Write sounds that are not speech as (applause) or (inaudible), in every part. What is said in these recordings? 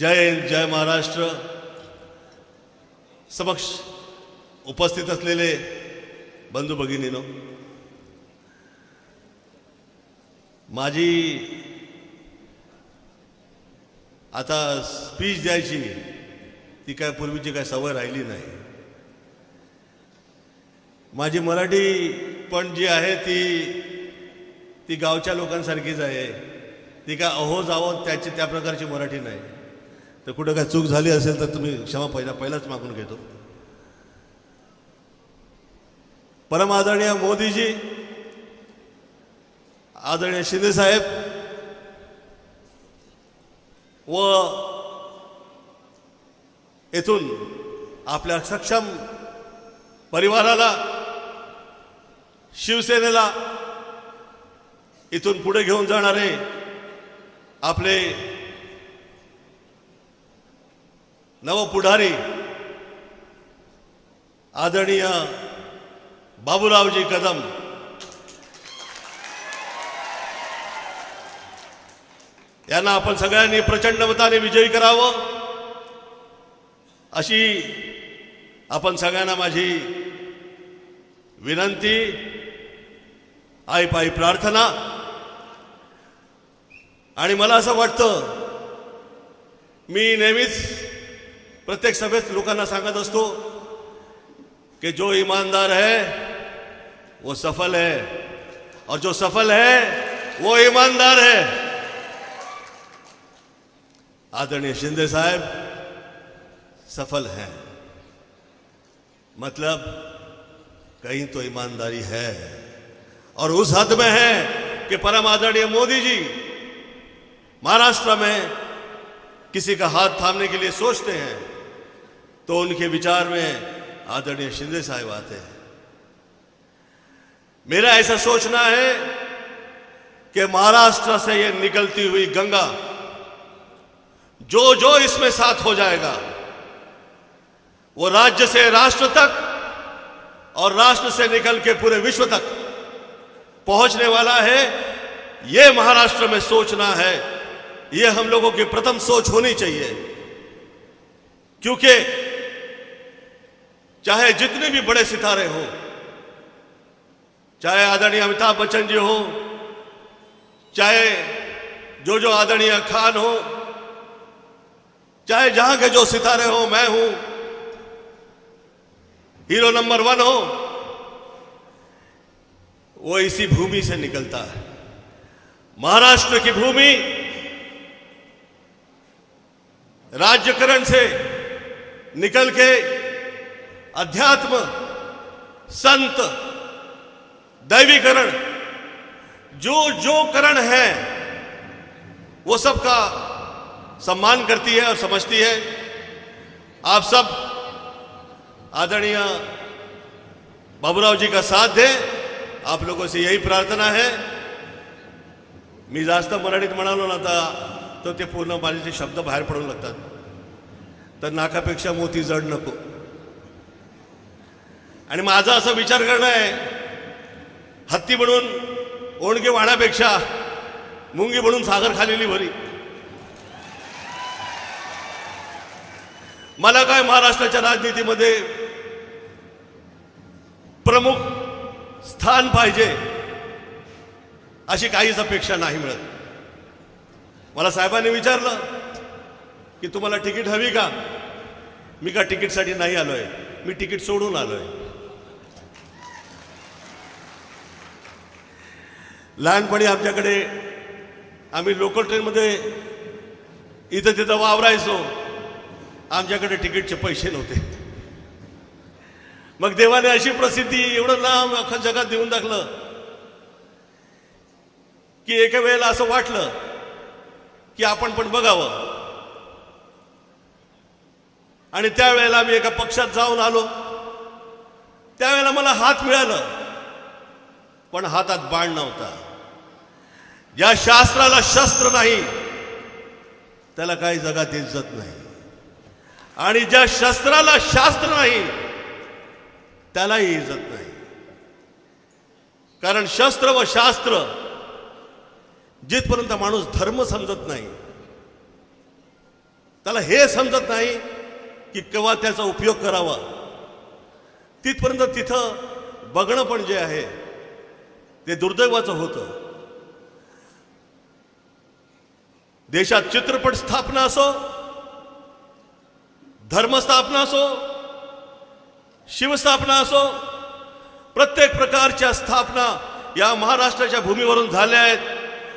जय हिंद जय महाराष्ट्र. समक्ष उपस्थित असलेले बंधू भगिनीनो माझी आता स्पीच द्यायची ती काय पूर्वीची काय सवय राहिली नाही. माझी मराठी पण जी आहे ती ती गावच्या लोकांसारखीच आहे. ती काय अहो जावं त्याची त्या प्रकारची मराठी नाही. तर कुठं काय चूक झाली असेल तर तुम्ही क्षमा पहिला पहिलाच मागून घेतो. परम आदरणीय मोदीजी आदरणीय शिंदे साहेब व येथून आपल्या सक्षम परिवाराला शिवसेनेला इथून पुढे घेऊन जाणारे आपले नवपुढारी आदरणीय बाबूरावजी कदम. यांना आपण सगळ्यांनी प्रचंड मताने विजयी करावं. अशी आपण सगळ्यांना माझी विनंती आई पायी प्रार्थना. आणि मला असं वाटतं मी नेहमीच प्रत्येक सभेत लोकांना सांगत असतो कि जो ईमानदार है, वो सफल है। और जो सफल है, वो ईमानदार है। आदरणीय शिंदे साहब, सफल हैं। मतलब कहीं तो ईमानदारी है। और उस हद में है कि परम आदरणीय मोदी जी महाराष्ट्र में किसी का हाथ थामने के लिए सोचते हैं। तो उनके विचार में आदरणीय शिंदे साहब आते हैं। मेरा ऐसा सोचना है कि महाराष्ट्र से यह निकलती हुई गंगा जो जो इसमें साथ हो जाएगा, वो राज्य से राष्ट्र तक और राष्ट्र से निकल के पूरे विश्व तक पहुँचने वाला है, ये महाराष्ट्र में सोचना है। ये हम लोगों की प्रथम सोच होनी चाहिए, क्योंकि चाहे जितने भी बड़े सितारे हो, चाहे आदरणीय अमिताभ बच्चन जी हो, चाहे जो जो आदरणीय खान हो, चाहे जहाँ के जो सितारे हो, मैं हूँ, हीरो नंबर वन हो, वो इसी भूमि से निकलता है। महाराष्ट्र की भूमि राज्यकरण से निकल के अध्यात्म, संत, दैवीकरण, जो जो करण है, वो सबका सम्मान करती है और समझती है। आप सब आदरणीय बाबूराव जी का साथ दें। आप लोगों से यही प्रार्थना है। मी जास्त मराठीत म्हणालो ना तर तर ते पूर्ण माझे ते शब्द बाहेर पडू लागतात। तर नाकापेक्षा मोती जड नको। आणि माझा असा विचार करणं आहे हत्ती म्हणून ओणगे वाण्यापेक्षा मुंगी म्हणून सागर खालेली भरी. मला काय महाराष्ट्राच्या राजनीतीमध्ये प्रमुख स्थान पाहिजे अशी काहीच अपेक्षा नाही मिळत. मला साहेबांनी विचारलं की तुम्हाला तिकीट हवी का? मी का तिकीटसाठी नाही आलोय? मी तिकीट सोडून आलोय. लहानपणी आमच्याकडे आम्ही लोकल ट्रेनमध्ये इथं तिथं वावरायचो. आमच्याकडे तिकीटचे पैसे नव्हते. मग देवाने अशी प्रसिद्धी एवढं नाम अख्खा जगात देऊन टाकलं की एका वेळेला असं वाटलं की आपण पण बघावं. आणि त्यावेळेला आम्ही एका पक्षात जाऊन आलो. त्यावेळेला मला हात मिळालं पण हातात बाण नव्हता. या शास्त्राला शस्त्र नाही. त्याला काही जगात इज्जत नाही. आणि ज्या शस्त्राला शास्त्र नाही त्यालाही इज्जत नाही. कारण शस्त्र व शास्त्र जिथपर्यंत माणूस धर्म समजत नाही त्याला हे समजत नाही की केव्हा त्याचा उपयोग करावा. तिथपर्यंत तिथं बघणं पण जे आहे ते दुर्दैवाचं होतं. देशात चित्रपट स्थापना असो धर्मस्थापना असो शिवस्थापना असो प्रत्येक प्रकारच्या स्थापना या महाराष्ट्राच्या भूमीवरून झाल्या आहेत.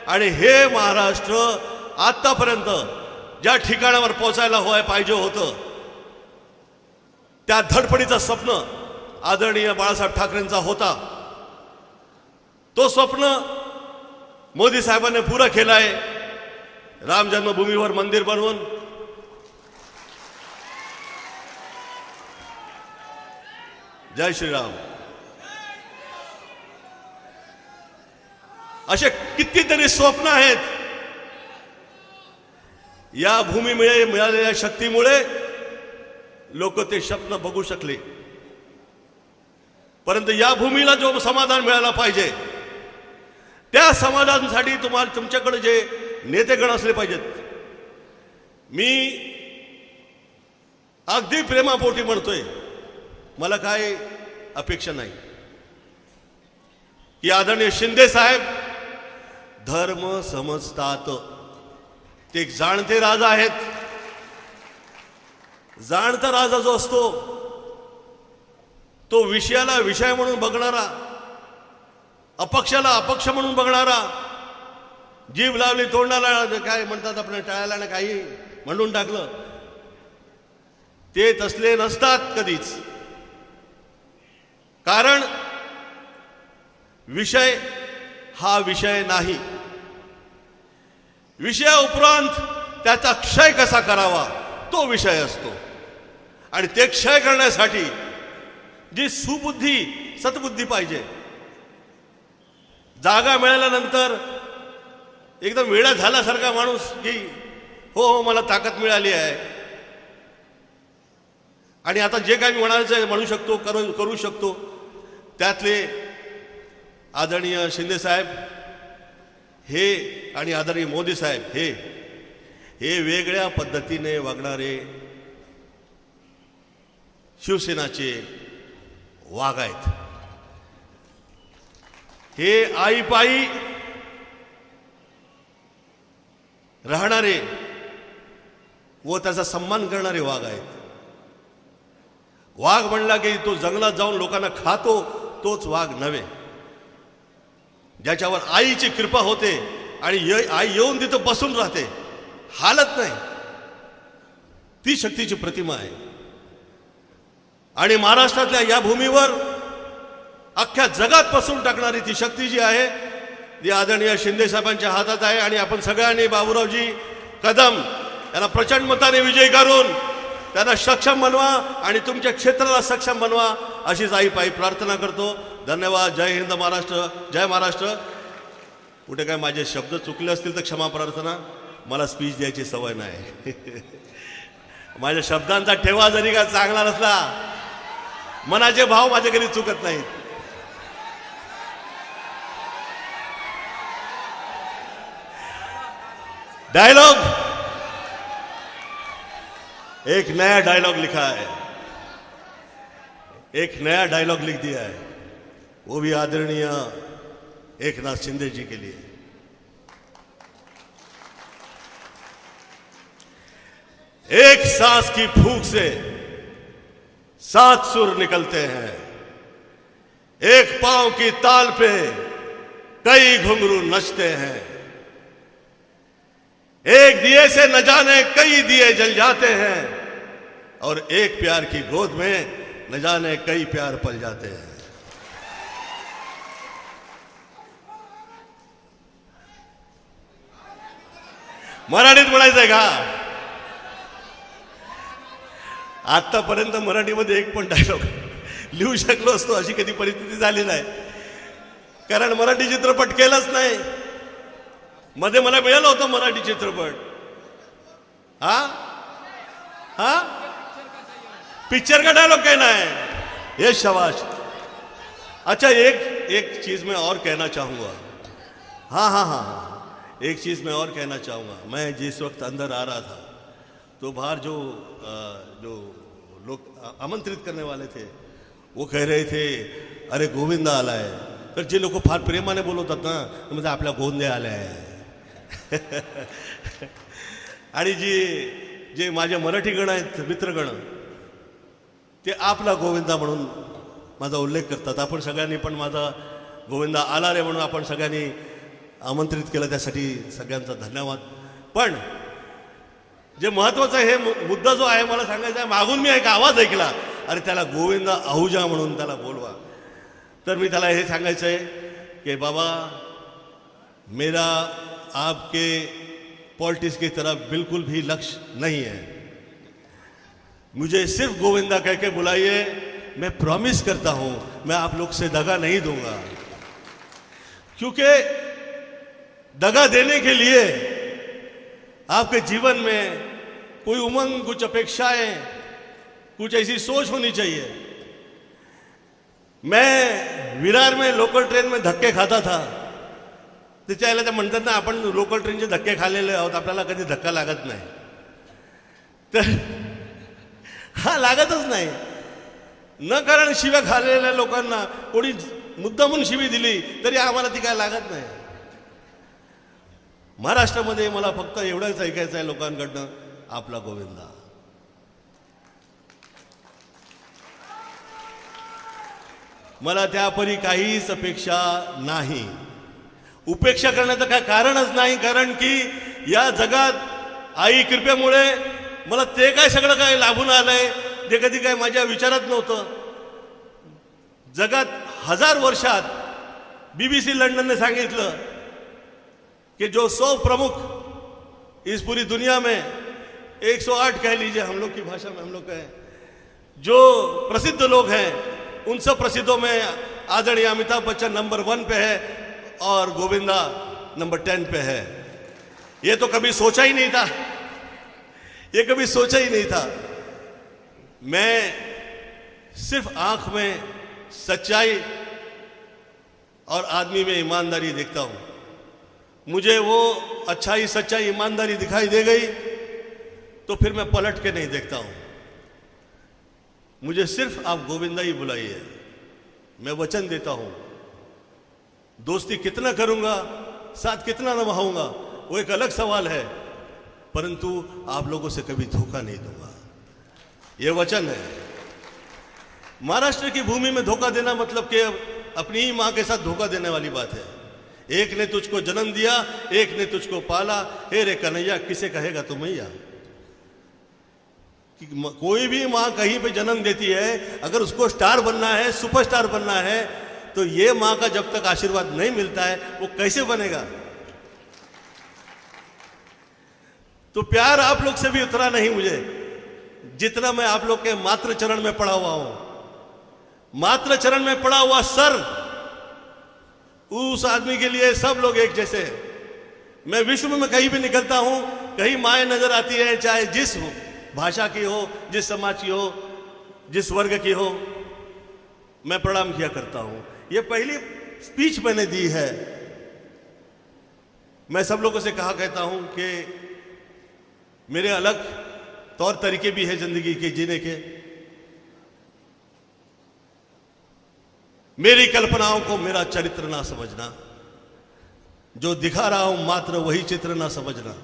आणि हे महाराष्ट्र आतापर्यंत ज्या ठिकाणावर पोचायला होय पाहिजे होतं त्या धडपडीचं स्वप्न आदरणीय बाळासाहेब ठाकरेंचा होता. तो स्वप्न मोदी साहेबांनी पुरा केला आहे राम जन्मभूमीवर मंदिर बनवून जय श्रीराम. असे कितीतरी स्वप्न आहेत. या भूमीमुळे मिळालेल्या शक्तीमुळे लोक ते स्वप्न बघू शकले. परंतु या भूमीला जो समाधान मिळाला पाहिजे त्या समाधानासाठी तुम्हाला तुमच्याकडे जे नेतेगण असले पाहिजेत. मी अगदी प्रेमापोटी म्हणतोय. मला काय अपेक्षा नाही. की आदरणीय शिंदे साहेब धर्म समजतात. ते एक जाणते राजा आहेत. जाणता राजा जो असतो तो विषयाला विषय म्हणून बघणारा अपक्षाला अपक्ष म्हणून बघणारा जीभ लावली तोंडाला काय म्हणतात आपण टाळायला ना काही? म्हणून टाकलं. ते तसले नसतात कधीच. कारण विषय हा विषय नाही. विषया उपरांत त्याचा क्षय कसा करावा तो विषय असतो. आणि ते क्षय करण्यासाठी जी सुबुद्धी सतबुद्धी पाहिजे. जागा मिळाल्यानंतर एकदम वेळा झाल्यासारखा माणूस की हो हो मला ताकद मिळाली आहे. आणि आता जे काही म्हणायचं म्हणू शकतो करू करू शकतो. त्यातले आदरणीय शिंदे साहेब हे आणि आदरणीय मोदी साहेब हे हे वेगळ्या पद्धतीने वागणारे शिवसेनाचे वाघ आहेत. हे आईपाई राहणारे व त्याचा सन्मान करणारे वाघ आहेत. वाघ म्हणला की तो जंगलात जाऊन लोकांना खातो तोच वाघ नव्हे. ज्याच्यावर आईची कृपा होते आणि ये- आई येऊन तिथं बसून राहते हालत नाही. ती शक्तीची प्रतिमा आहे. आणि महाराष्ट्रातल्या या भूमीवर अख्ख्या जगात पसरून टाकणारी ती शक्ती जी आहे ती आदरणीय शिंदेसाहेबांच्या हातात आहे आणि आपण सगळ्यांनी बाबूरावजी कदम यांना प्रचंड मताने विजयी करून त्यांना सक्षम बनवा आणि तुमच्या क्षेत्राला सक्षम बनवा अशीच आई पायी प्रार्थना करतो. धन्यवाद. जय हिंद महाराष्ट्र. जय महाराष्ट्र. कुठे काय माझे शब्द चुकले असतील तर क्षमा प्रार्थना. मला स्पीच द्यायची सवय नाही. (laughs) माझ्या शब्दांचा ठेवा जरी का चांगला नसला मनाचे भाव माझ्या घरी चुकत नाहीत. डायलॉग। एक नया डायलॉग लिखा है। एक नया डायलॉग लिख दिया है। वो भी आदरणीय एक नाथ शिंदे जी के लिए। एक सांस की फूक से सात सुर निकलते हैं। एक पाँव की ताल पे कई घुंघरू नचते हैं। एक दिए से न जाने कई दिए जल जाते हैं और एक प्यार की गोद में न जाने कई प्यार पल जाते हैं। मराठीत म्हणायचंय का? आतापर्यंत मराठीमध्ये एक पण डायलॉग लिहू शकलो असतो अशी कधी परिस्थिती झाली नाही. कारण मराठी चित्रपट केलाच नाही. मध्ये मला मिळालं होतं मराठी चित्रपट. हा? हा? पिक्चर का डायलॉग कहना है ये शबाश. अच्छा एक एक चीज़ मैं और कहना चाहूँगा. हाँ हाँ हाँ हाँ. एक चीज़ मैं और कहना चाहूँगा. मैं जिस वक्त अंदर आ रहा था तो बाहर जो अ, जो लोग आमंत्रित करने वाले थे वो कह रहे थे अरे गोविंदा आलाय तर जे लोक फार प्रेमाने बोलवतात ना तर म्हणजे आपल्या गोंदे आलाय (laughs) आणि जी जे माझे मराठी गण आहेत मित्रगण ते आपला गोविंदा म्हणून माझा उल्लेख करतात. आपण सगळ्यांनी पण माझा गोविंदा आला रे म्हणून आपण सगळ्यांनी आमंत्रित केलं त्यासाठी सगळ्यांचा धन्यवाद. पण जे महत्वाचं हे मुद्दा जो आहे मला सांगायचा आहे मागून मी एक आवाज ऐकला. अरे त्याला गोविंदा आहुजा म्हणून त्याला बोलवा. तर मी त्याला हे सांगायचं आहे की बाबा मेरा आपके पॉलिटिक्स की तरफ़ बिल्कुल भी लक्ष्य नहीं है। मुझे सिर्फ़ गोविंदा कह के बुलाइए, मैं प्रॉमिस करता हूँ, मैं आप लोग से दगा नहीं दूँगा। क्योंकि दगा देने के लिए आपके जीवन में कोई उमंग, कुछ अपेक्षाएँ, कुछ ऐसी सोच होनी चाहिए। मैं विरार में लोकल ट्रेन में धक्के खाता था। त्याच्या आईला ते म्हणतात ना आपण लोकल ट्रेनचे धक्के खाल्लेले आहोत आपल्याला कधी धक्का लागत नाही. तर हा लागतच नाही. न कारण शिव्या खाल्लेल्या लोकांना कोणी मुद्दामून शिवी दिली तरी आम्हाला ती काय लागत नाही. महाराष्ट्रामध्ये मला फक्त एवढंच ऐकायचं आहे लोकांकडनं आपला गोविंदा. मला त्यापरी काहीच अपेक्षा नाही. उपेक्षा करण्याचं काय कारणच नाही कारण की या जगात आई कृपेमुळे मला ते काय सगळं काय लाभून आलंय ते कधी काय माझ्या विचारात नव्हतं. जगात हजार वर्षात बीबीसी लंडनने सांगितलं कि जो सौ प्रमुख इस पूरी दुनिया में 108 कह लीजिए हम लोग की भाषा में हम लोग कहें जो प्रसिद्ध लोग हैं उन सब प्रसिद्धों में आदरणीय अमिताभ बच्चन नंबर वन पे है। और गोविंदा नंबर टेन पे है। ये तो कभी सोचा ही नहीं था। ये कभी सोचा ही नहीं था। मैं सिर्फ़ आँख में सच्चाई और आदमी में ईमानदारी देखता हूँ। मुझे वो अच्छाई सच्चाई ईमानदारी दिखाई दे गई तो फिर मैं पलट के नहीं देखता हूँ। मुझे सिर्फ़ आप गोविंदा ही बुलाइए। मैं वचन देता हूँ। दोस्ती कितना करूँगा, साथ कितना निभाऊँगा वो एक अलग सवाल है। परंतु आप लोगों से कभी धोखा नहीं दूँगा। ये वचन है। महाराष्ट्र की भूमि में धोखा देना मतलब कि अपनी ही माँ के साथ धोखा देने वाली बात है। एक ने तुझको जन्म दिया, एक ने तुझको पाला। हे रे कन्हैया, किसे कहेगा तू मैया? कोई भी माँ कहीं पे जन्म देती है, अगर उसको स्टार बनना है, सुपरस्टार बनना है तो ये माँ का जब तक आशीर्वाद नहीं मिलता है, वो कैसे बनेगा? तो प्यार आप लोग से भी उतना नहीं मुझे, जितना मैं आप लोग के मात्र चरण में पड़ा हुआ हूँ। मात्र चरण में पड़ा हुआ सर, उस आदमी के लिए सब लोग एक जैसे मैं विश्व में कहीं भी निकलता हूँ, कहीं माए नज़र आती है, चाहे जिस भाषा की हो, जिस समाज की हो, जिस वर्ग की हो, मैं प्रणाम किया करता हूँ। ये पहली स्पीच मैंने दी है। मैं सब लोगों से कहा कहता हूँ कि मेरे अलग तौर तरीके भी है ज़िंदगी के, जीने के। मेरी कल्पनाओं को मेरा चरित्र ना समझना। जो दिखा रहा हूँ मात्र वही चित्र ना समझना।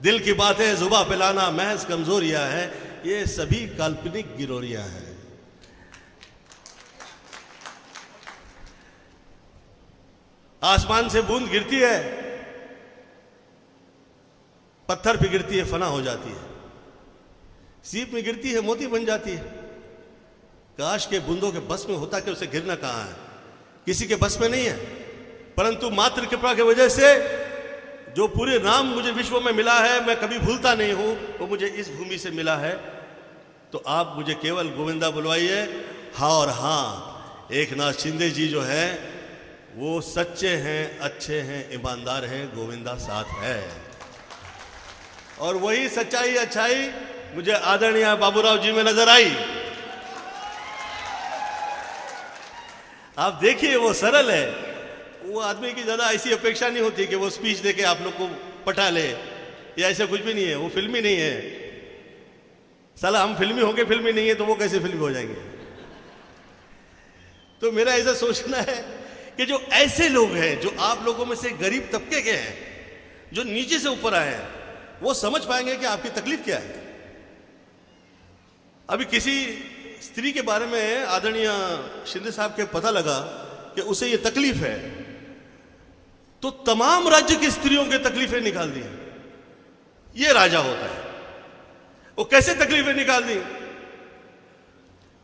दिल की बातें जुबा पे लाना महज कमजोरियाँ है। ये सभी काल्पनिक गिरोरियाँ हैं। आसमान से बूंद गिरती है, पत्थर पे गिरती है, फना हो जाती है। सीप में गिरती है, मोती बन जाती है। काश के बूंदों के बस में होता कि उसे गिरना कहाँ है? किसी के बस में नहीं है। परंतु मात्र कृपा की वजह से जो पूरे नाम मुझे विश्व में मिला है, मैं कभी भूलता नहीं हूँ, वो मुझे इस भूमि से मिला है। तो आप मुझे केवल गोविंदा बुलवाइए। हा और हाँ एक नाथ शिंदे जी जो है वो सच्चे हैं, अच्छे हैं, ईमानदार हैं, गोविंदा साथ है। और वही सच्चाई, अच्छाई मुझे आदरणीय बाबूराव जी में नज़र आई। आप देखिए, वो सरल है। वो आदमी की ज़्यादा ऐसी अपेक्षा नहीं होती कि वो स्पीच दे के आप लोग को पटा ले। या ऐसा कुछ भी नहीं है, वो फिल्मी नहीं है। साला, हम फिल्मी होंगे, फिल्मी नहीं है तो वो कैसे फिल्मी हो जाएँगे? तो मेरा ऐसा सोचना है कि जो ऐसे लोग हैं, जो आप लोगों में से गरीब तबके के हैं, जो नीचे से ऊपर आए हैं, वो समझ पाएँगे कि आपकी तकलीफ़ क्या है। अभी किसी स्त्री के बारे में आदरणीय शिंदे साहब के पता लगा कि उसे ये तकलीफ़ है। तो तमाम राज्य की स्त्रियों के तकलीफें निकाल दी ये राजा होता है। वो कैसे तकलीफें निकाल दी?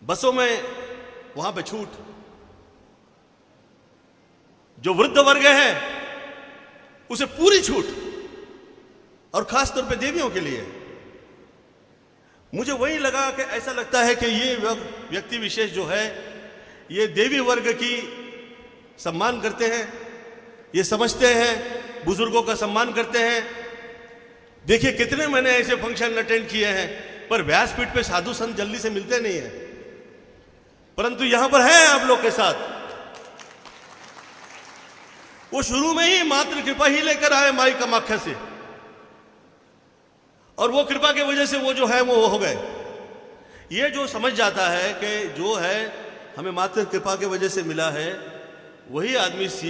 बसों में वहाँ पे छूट जो वृद्ध वर्ग है, उसे पूरी छूट। और खास तौर पे देवियों के लिए। मुझे वही लगा कि ऐसा लगता है कि ये व्यक्ति विशेष जो है, ये देवी वर्ग की सम्मान करते हैं, ये समझते हैं, बुज़ुर्गों का सम्मान करते हैं। देखिए, कितने मैंने ऐसे फ़ंक्शन अटेंड किए हैं, पर व्यासपीठ पे साधु संत जल्दी से मिलते नहीं है। परंतु यहाँ पर है आप लोग के साथ। वो शुरू में ही मात्र कृपा ही लेकर आए माई कमाख्या से। और वो कृपा की वजह से वो जो है वो हो गए। ये जो समझ जाता है कि जो है हमें मात्र कृपा की वजह से मिला है, वही आदमी